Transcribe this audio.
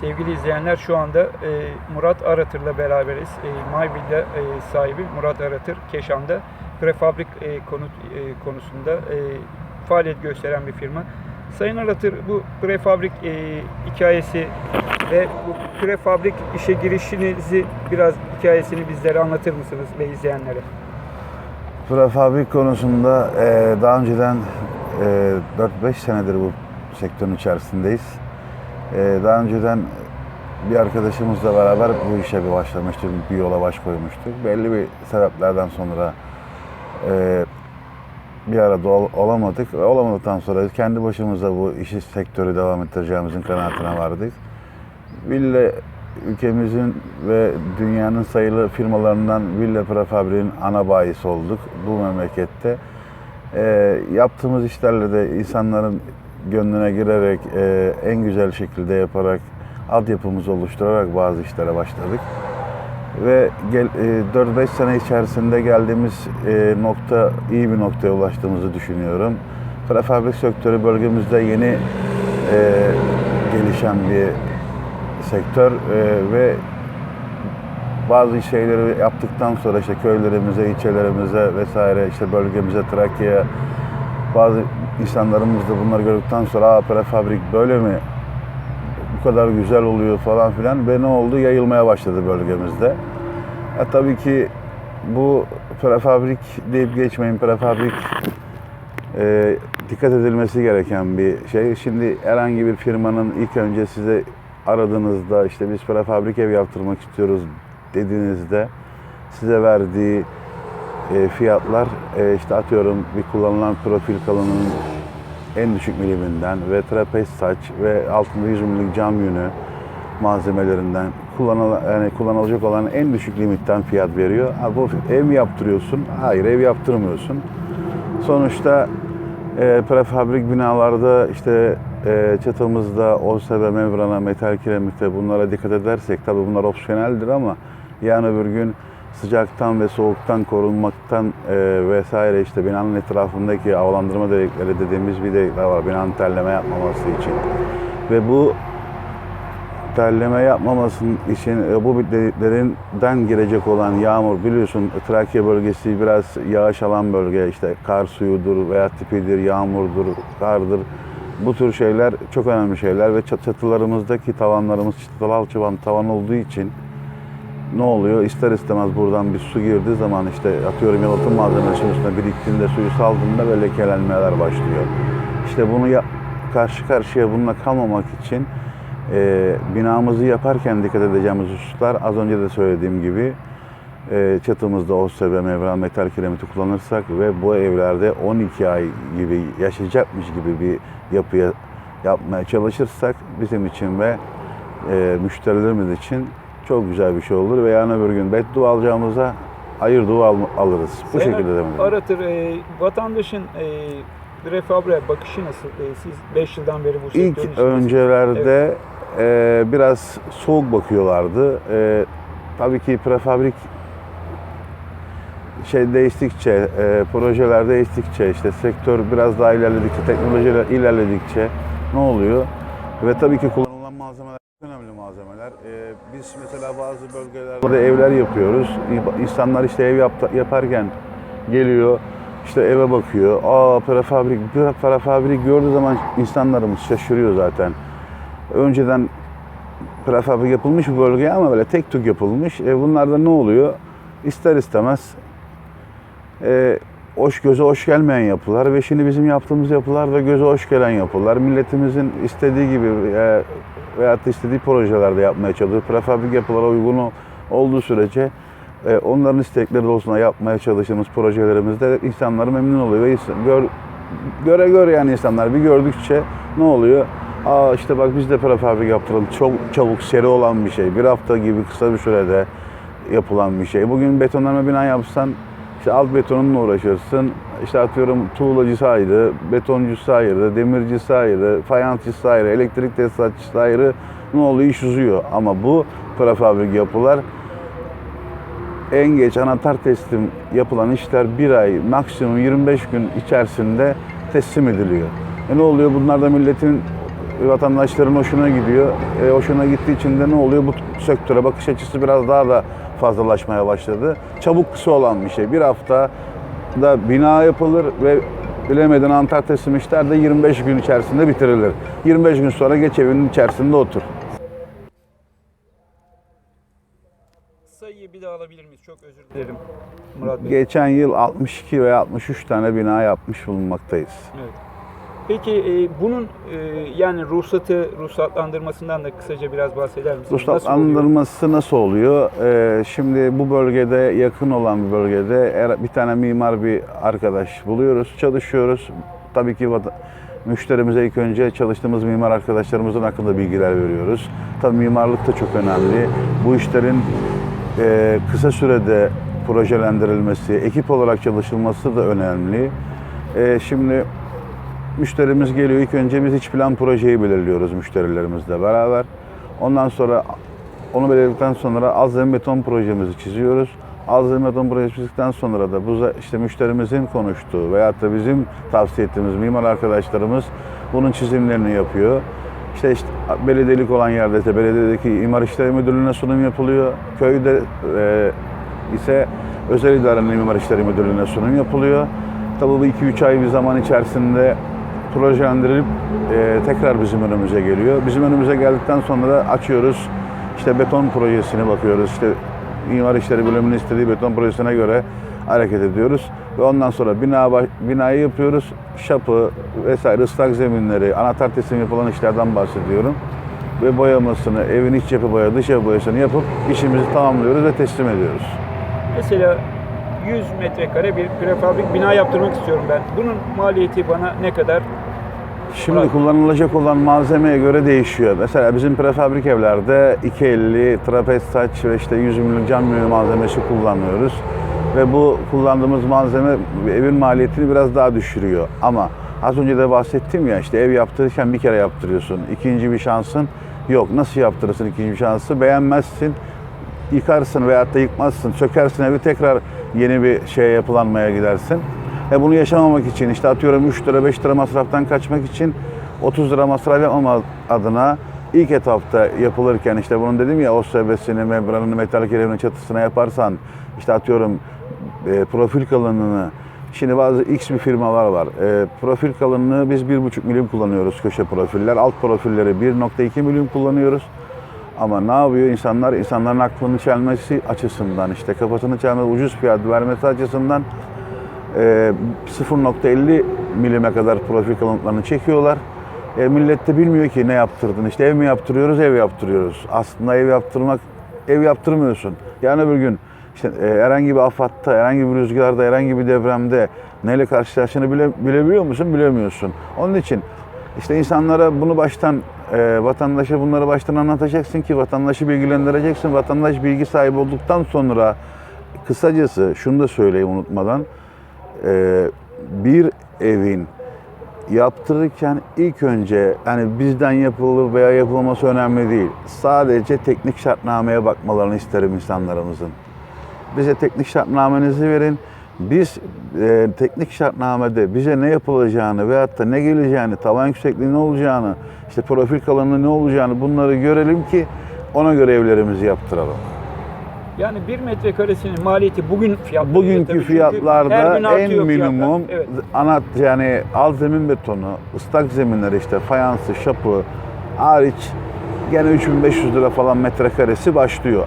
Sevgili izleyenler şu anda e, Murat Aratır'la beraberiz. E, MyVilla e, sahibi Murat Aratır Keşan'da prefabrik e, konut e, konusunda e, faaliyet gösteren bir firma. Sayın Aratır bu prefabrik e, hikayesi ve bu prefabrik işe girişinizi biraz hikayesini bizlere anlatır mısınız ve izleyenlere? Prefabrik konusunda e, daha önceden e, 4-5 senedir bu sektörün içerisindeyiz. E, daha önceden bir arkadaşımızla beraber bu işe bir başlamıştık, bir yola baş koymuştuk. Belli bir sebeplerden sonra e, bir arada ol- olamadık olamadıktan sonra kendi başımıza bu işi sektörü devam ettireceğimizin kanaatine vardık. Villa ülkemizin ve dünyanın sayılı firmalarından Villa Prefabrik'in ana bayisi olduk bu memlekette. Ee, yaptığımız işlerle de insanların gönlüne girerek e, en güzel şekilde yaparak altyapımızı oluşturarak bazı işlere başladık. Ve gel, e, 4-5 sene içerisinde geldiğimiz e, nokta iyi bir noktaya ulaştığımızı düşünüyorum. Prefabrik sektörü bölgemizde yeni e, gelişen bir sektör e, ve bazı şeyleri yaptıktan sonra işte köylerimize, ilçelerimize vesaire işte bölgemize, Trakya'ya bazı insanlarımız da bunları gördükten sonra prefabrik böyle mi? Bu kadar güzel oluyor falan filan ve ne oldu? Yayılmaya başladı bölgemizde. Ya tabii ki bu prefabrik deyip geçmeyin. Prefabrik e, dikkat edilmesi gereken bir şey. Şimdi herhangi bir firmanın ilk önce size aradığınızda işte biz prefabrik ev yaptırmak istiyoruz dediğinizde size verdiği e, fiyatlar e, işte atıyorum bir kullanılan profil kalınlığının en düşük miliminden ve trapez saç ve altında 100 milimlik cam yünü malzemelerinden kullanıl yani kullanılacak olan en düşük limitten fiyat veriyor. Ha, bu ev mi yaptırıyorsun? Hayır ev yaptırmıyorsun. Sonuçta e, prefabrik binalarda işte e, çatımızda OSB, membrana, metal kiremitte bunlara dikkat edersek tabii bunlar opsiyoneldir ama yani öbür gün sıcaktan ve soğuktan korunmaktan e, vesaire işte binanın etrafındaki havalandırma delikleri dediğimiz bir delikler var binanın terleme yapmaması için. Ve bu terleme yapmamasının için e, bu deliklerinden girecek olan yağmur biliyorsun Trakya bölgesi biraz yağış alan bölge işte kar suyudur veya tipidir, yağmurdur, kardır. Bu tür şeyler çok önemli şeyler ve çat- çatılarımızdaki tavanlarımız çıtalı alçıvan tavan olduğu için ne oluyor? İster istemez buradan bir su girdiği zaman işte atıyorum yalıtım malzemesinin üstüne biriktiğinde suyu saldığında böyle lekelenmeler başlıyor. İşte bunu ya, karşı karşıya bununla kalmamak için e, binamızı yaparken dikkat edeceğimiz hususlar az önce de söylediğim gibi e, çatımızda OSB, membran, metal kiremiti kullanırsak ve bu evlerde 12 ay gibi yaşayacakmış gibi bir yapıya yapmaya çalışırsak bizim için ve e, müşterilerimiz için çok güzel bir şey olur ve yarın öbür gün beddua alacağımıza hayır dua al- alırız. Bu Sayın şekilde demek. Aratır, e, vatandaşın e, prefabriğe bakışı nasıl? E, siz 5 yıldan beri bu sektörün İlk içindesiniz. öncelerde e, biraz soğuk bakıyorlardı. E, tabii ki prefabrik şey değiştikçe, e, projeler değiştikçe, işte sektör biraz daha ilerledikçe, teknolojiler ilerledikçe ne oluyor? Ve tabii ki kullanılan malzemeler önemli malzemeler. E, biz mesela bazı bölgelerde evler yapıyoruz. İnsanlar işte ev yapta- yaparken geliyor, işte eve bakıyor. Aa prefabrik, prefabrik gördüğü zaman insanlarımız şaşırıyor zaten. Önceden prefabrik yapılmış bu bölgeye ama böyle tek tük yapılmış. E bunlarda ne oluyor? İster istemez e, hoş göze hoş gelmeyen yapılar ve şimdi bizim yaptığımız yapılar da göze hoş gelen yapılar. Milletimizin istediği gibi e, veyahut da istediği projelerde yapmaya çalışıyor. Prefabrik yapılara uygun ol- olduğu sürece e, onların istekleri doğrultusunda yapmaya çalıştığımız projelerimizde insanlar memnun oluyor ve gör, göre göre yani insanlar bir gördükçe ne oluyor? Aa işte bak biz de prefabrik yaptıralım. Çok çabuk seri olan bir şey. Bir hafta gibi kısa bir sürede yapılan bir şey. Bugün betonlama bina yapsan işte alt betonunla uğraşırsın. İşte atıyorum tuğlacısı ayrı, betoncusu ayrı, demircisi ayrı, fayansçısı ayrı, elektrik tesisatçısı ayrı. Ne oluyor? İş uzuyor. Ama bu prefabrik yapılar en geç anahtar teslim yapılan işler bir ay, maksimum 25 gün içerisinde teslim ediliyor. E ne oluyor? Bunlar da milletin vatandaşların hoşuna gidiyor. E, hoşuna gittiği için de ne oluyor? Bu sektöre bakış açısı biraz daha da fazlalaşmaya başladı. Çabuk kısa olan bir şey. Bir hafta da bina yapılır ve bilemedin anahtar teslim işler de 25 gün içerisinde bitirilir. 25 gün sonra geç evinin içerisinde otur. Sayıyı bir daha alabilir miyiz? Çok özür dilerim Murat Bey. Geçen yıl 62 veya 63 tane bina yapmış bulunmaktayız. Evet. Peki e, bunun e, yani ruhsatı, ruhsatlandırmasından da kısaca biraz bahseder misiniz? Nasıl oluyor? Ruhsatlandırması nasıl oluyor? Ee, şimdi bu bölgede yakın olan bir bölgede eğer bir tane mimar bir arkadaş buluyoruz, çalışıyoruz. Tabii ki müşterimize ilk önce çalıştığımız mimar arkadaşlarımızın hakkında bilgiler veriyoruz. Tabii mimarlık da çok önemli. Bu işlerin e, kısa sürede projelendirilmesi, ekip olarak çalışılması da önemli. E, şimdi müşterimiz geliyor. İlk önce biz iç plan projeyi belirliyoruz müşterilerimizle beraber. Ondan sonra onu belirledikten sonra az zemin beton projemizi çiziyoruz. Az zemin beton projesi çizdikten sonra da bu işte müşterimizin konuştuğu veyahut da bizim tavsiye ettiğimiz mimar arkadaşlarımız bunun çizimlerini yapıyor. İşte, işte belediyelik olan yerde ise belediyedeki imar işleri müdürlüğüne sunum yapılıyor. Köyde e, ise özel idarenin imar işleri müdürlüğüne sunum yapılıyor. Tabii bu 2-3 ay bir zaman içerisinde projelendirilip e, tekrar bizim önümüze geliyor. Bizim önümüze geldikten sonra da açıyoruz. İşte beton projesine bakıyoruz. İşte mimar işleri bölümünün istediği beton projesine göre hareket ediyoruz. Ve ondan sonra bina binayı yapıyoruz. Şapı vesaire ıslak zeminleri, anahtar teslim yapılan işlerden bahsediyorum. Ve boyamasını, evin iç cephe boya, dış cephe boyasını yapıp işimizi tamamlıyoruz ve teslim ediyoruz. Mesela 100 metrekare bir prefabrik bina yaptırmak istiyorum ben. Bunun maliyeti bana ne kadar? Şimdi Murat. kullanılacak olan malzemeye göre değişiyor. Mesela bizim prefabrik evlerde 250 trapez saç ve işte 100 milim cam milim malzemesi kullanıyoruz. Ve bu kullandığımız malzeme evin maliyetini biraz daha düşürüyor. Ama az önce de bahsettim ya işte ev yaptırırken bir kere yaptırıyorsun. İkinci bir şansın yok. Nasıl yaptırırsın ikinci bir şansı? Beğenmezsin yıkarsın veyahut da yıkmazsın, sökersin evi tekrar yeni bir şeye yapılanmaya gidersin. E bunu yaşamamak için işte atıyorum 3 lira 5 lira masraftan kaçmak için 30 lira masraf yapmama adına ilk etapta yapılırken işte bunun dedim ya OSB'sini, membranını, metal kiremini çatısına yaparsan işte atıyorum e, profil kalınlığını Şimdi bazı X bir firmalar var. E, profil kalınlığı biz 1,5 milim kullanıyoruz köşe profiller. Alt profilleri 1,2 milim kullanıyoruz. Ama ne yapıyor insanlar? İnsanların aklını çelmesi açısından, işte kafasını çelmesi, ucuz fiyat vermesi açısından 0.50 milime kadar profil kalıntılarını çekiyorlar. E, millet de bilmiyor ki ne yaptırdın. İşte ev mi yaptırıyoruz, ev yaptırıyoruz. Aslında ev yaptırmak, ev yaptırmıyorsun. Yani öbür gün işte e, herhangi bir afatta, herhangi bir rüzgarda, herhangi bir depremde neyle karşılaştığını bile, bilebiliyor musun? Bilemiyorsun. Onun için işte insanlara bunu baştan, e, vatandaşa bunları baştan anlatacaksın ki vatandaşı bilgilendireceksin. Vatandaş bilgi sahibi olduktan sonra kısacası şunu da söyleyeyim unutmadan. E, bir evin yaptırırken ilk önce yani bizden yapılır veya yapılması önemli değil. Sadece teknik şartnameye bakmalarını isterim insanlarımızın. Bize teknik şartnamenizi verin. Biz e, teknik şartnamede bize ne yapılacağını veyahut da ne geleceğini, tavan yüksekliği ne olacağını, işte profil kalınlığı ne olacağını bunları görelim ki ona göre evlerimizi yaptıralım. Yani bir metrekaresinin maliyeti bugün fiyatları. Bugünkü fiyatlarda en artıyor fiyatlar. minimum Evet. anat yani alt zemin betonu, ıslak zeminler işte fayansı, şapı hariç gene 3500 lira falan metrekaresi başlıyor.